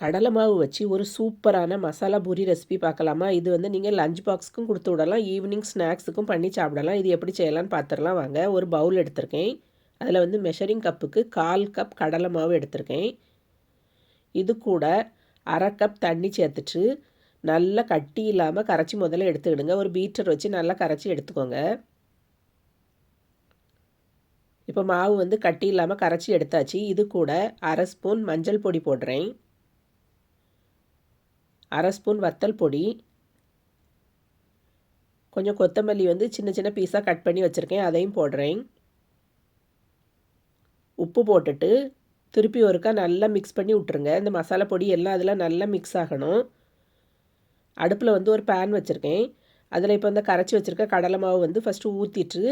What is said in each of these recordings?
கடலை மாவு வச்சு ஒரு சூப்பரான மசாலா பூரி ரெசிபி பார்க்கலாமா? இது வந்து நீங்கள் லஞ்ச் பாக்ஸுக்கும் கொடுத்து விடலாம் ஈவினிங் ஸ்நாக்ஸுக்கும் பண்ணி சாப்பிடலாம். இது எப்படி செய்யலாம்னு பார்த்துடலாம் வாங்க. ஒரு பவுல் எடுத்திருக்கேன். அதில் வந்து மெஷரிங் கப்புக்கு கால் கப் கடலை மாவு எடுத்திருக்கேன். இது கூட அரை கப் தண்ணி சேர்த்துட்டு நல்லா கட்டி இல்லாமல் கரைச்சி முதல்ல எடுத்துக்கிடுங்க. ஒரு பீட்டர் வச்சு நல்லா கரைச்சி எடுத்துக்கோங்க. இப்போ மாவு வந்து கட்டி இல்லாமல் கரைச்சி எடுத்தாச்சு. இது கூட அரை ஸ்பூன் மஞ்சள் பொடி போடுறேன். அரை ஸ்பூன் வத்தல் பொடி. கொஞ்சம் கொத்தமல்லி வந்து சின்ன சின்ன பீஸாக கட் பண்ணி வச்சுருக்கேன். அதையும் போடுறேன். உப்பு போட்டுட்டு திருப்பி ஒருக்கா நல்லா மிக்ஸ் பண்ணி விட்ருங்க இந்த மசாலா பொடி எல்லாம் அதில் நல்லா மிக்ஸ் ஆகணும். அடுப்பில் வந்து ஒரு பேன் வச்சுருக்கேன். அதில் இப்போ இந்த கரைச்சி வச்சுருக்க கடலை மாவு வந்து ஃபஸ்ட்டு ஊற்றிட்டு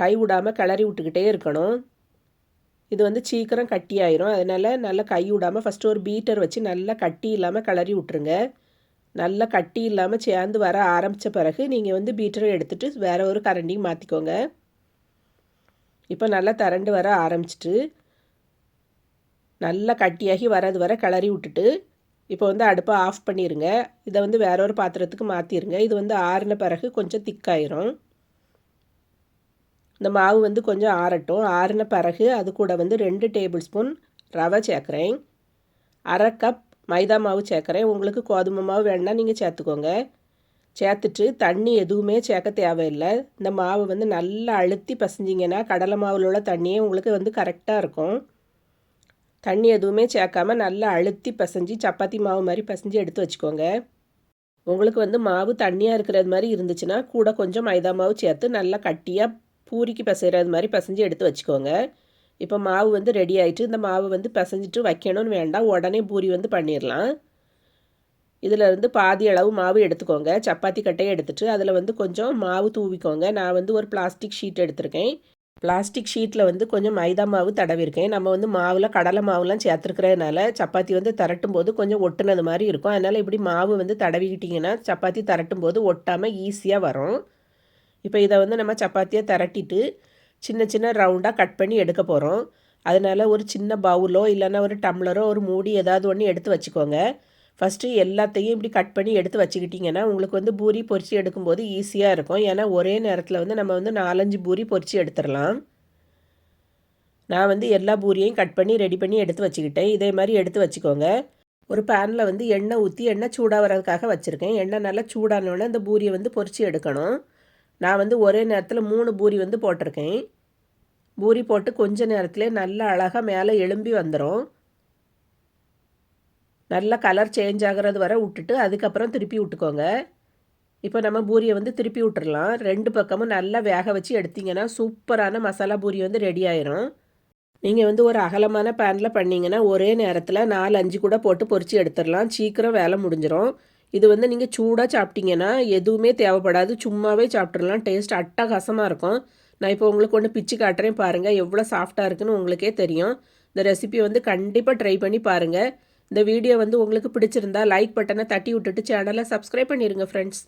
கை விடாமல் கிளறி விட்டுக்கிட்டே இருக்கணும். இது வந்து சீக்கிரம் கட்டி ஆயிரும் அதனால் நல்லா கை விடாமல் ஃபஸ்ட்டு ஒரு பீட்டர் வச்சு நல்லா கட்டி இல்லாமல் கிளறி விட்ருங்க நல்லா கட்டி இல்லாமல் சேர்ந்து வர ஆரம்பித்த பிறகு நீங்கள் வந்து பீட்டரை எடுத்துகிட்டு வேறு ஒரு கரண்டியும் மாற்றிக்கோங்க இப்போ நல்லா திரண்டு வர ஆரம்பிச்சிட்டு நல்லா கட்டியாகி வரது வர கிளறி விட்டுட்டு இப்போ வந்து அடுப்பை ஆஃப் பண்ணிடுங்க இதை வந்து வேற ஒரு பாத்திரத்துக்கு மாற்றிடுங்க இது வந்து ஆறின பிறகு கொஞ்சம் திக்காயிரும் இந்த மாவு வந்து கொஞ்சம் ஆறட்டும். ஆறின பிறகு அது கூட வந்து ரெண்டு டேபிள் ஸ்பூன் ரவை சேர்க்குறேன். அரை கப் மைதா மாவு சேர்க்குறேன். உங்களுக்கு கோதுமை மாவு வேணால் நீங்கள் சேர்த்துக்கோங்க. சேர்த்துட்டு தண்ணி எதுவுமே சேர்க்க தேவையில்லை. இந்த மாவு வந்து நல்லா அழுத்தி பசஞ்சிங்கன்னா கடலை மாவில் உள்ள தண்ணியே உங்களுக்கு வந்து கரெக்டாக இருக்கும். தண்ணி எதுவுமே சேர்க்காம நல்லா அழுத்தி பசைஞ்சு சப்பாத்தி மாவு மாதிரி பசைஞ்சு எடுத்து வச்சுக்கோங்க. உங்களுக்கு வந்து மாவு தண்ணியாக இருக்கிறது மாதிரி இருந்துச்சுன்னா கூட கொஞ்சம் மைதா மாவு சேர்த்து நல்லா கட்டியாக பூரிக்கு பிசைகிறது மாதிரி பிசைஞ்சு எடுத்து வச்சுக்கோங்க. இப்போ மாவு வந்து ரெடி ஆகிட்டு இந்த மாவு வந்து பிசைஞ்சிட்டு வைக்கணும்னு வேண்டாம். உடனே பூரி வந்து பண்ணிடலாம். இதிலிருந்து பாதி அளவு மாவு எடுத்துக்கோங்க. சப்பாத்தி கட்டையை எடுத்துகிட்டு அதில் வந்து கொஞ்சம் மாவு தூவிக்கோங்க. நான் வந்து ஒரு பிளாஸ்டிக் ஷீட் எடுத்திருக்கேன். பிளாஸ்டிக் ஷீட்டில் வந்து கொஞ்சம் மைதா மாவு தடவிருக்கேன் நம்ம வந்து மாவில் கடலை மாவுலாம் சேர்த்துருக்கிறதுனால சப்பாத்தி வந்து தரட்டும் போது கொஞ்சம் ஒட்டுனது மாதிரி இருக்கும். அதனால் இப்படி மாவு வந்து தடவிக்கிட்டிங்கன்னா சப்பாத்தி தரட்டும் போது ஒட்டாமல் ஈஸியாக வரும். இப்போ இதை வந்து நம்ம சப்பாத்தியை திரட்டிட்டு சின்ன சின்ன ரவுண்டாக கட் பண்ணி எடுக்க போகிறோம் அதனால் ஒரு சின்ன பவுலோ இல்லைன்னா ஒரு டம்ளரோ ஒரு மூடி ஏதாவது ஒன்று எடுத்து வச்சுக்கோங்க. ஃபஸ்ட்டு எல்லாத்தையும் இப்படி கட் பண்ணி எடுத்து வச்சுக்கிட்டிங்கன்னா உங்களுக்கு வந்து பூரி பொரித்து எடுக்கும்போது ஈஸியாக இருக்கும். ஏன்னா ஒரே நேரத்தில் வந்து நம்ம வந்து நாலஞ்சு பூரி பொரிச்சு எடுத்துடலாம். நான் வந்து எல்லா பூரியையும் கட் பண்ணி ரெடி பண்ணி எடுத்து வச்சுக்கிட்டேன். இதே மாதிரி எடுத்து வச்சுக்கோங்க. ஒரு பேனில் வந்து எண்ணெய் ஊற்றி எண்ணெய் சூடாக வர்றதுக்காக வச்சுருக்கேன். எண்ணெய் நல்லா சூடானோடனே அந்த பூரியை வந்து பொரித்து எடுக்கணும். நான் வந்து ஒரே நேரத்தில் மூணு பூரி வந்து போட்டிருக்கேன். பூரி போட்டு கொஞ்ச நேரத்தில் நல்லா அழகாக மேலே எலும்பி வந்துடும் நல்லா கலர் சேஞ்ச் ஆகிறது வர விட்டுட்டு அதுக்கப்புறம் திருப்பி விட்டுக்கோங்க. இப்போ நம்ம பூரியை வந்து திருப்பி விட்டுறலாம். ரெண்டு பக்கமும் நல்லா வேக வச்சு எடுத்திங்கன்னா சூப்பரான மசாலா பூரி வந்து ரெடி ஆயிரும். நீங்கள் வந்து ஒரு அகலமான பேனில் பண்ணிங்கன்னா ஒரே நேரத்தில் நாலு அஞ்சு கூட போட்டு பொறிச்சு எடுத்துடலாம். சீக்கிரம் வேலை முடிஞ்சிடும் இது வந்து நீங்கள் சூடாக சாப்பிட்டீங்கன்னா எதுவுமே தேவைப்படாது. சும்மாவே சாப்பிட்றலாம் டேஸ்ட் அட்டகாசமாக இருக்கும். நான் இப்போ உங்களுக்கு ஒன்று பிச்சு காட்டுறேன் பாருங்கள் எவ்வளோ சாஃப்டாக இருக்குன்னு உங்களுக்கே தெரியும். இந்த ரெசிபி வந்து கண்டிப்பாக ட்ரை பண்ணி பாருங்கள் இந்த வீடியோ வந்து உங்களுக்கு பிடிச்சிருந்தா லைக் பட்டனை தட்டி விட்டுட்டு சேனலை சப்ஸ்கிரைப் பண்ணிடுங்க ஃப்ரெண்ட்ஸ்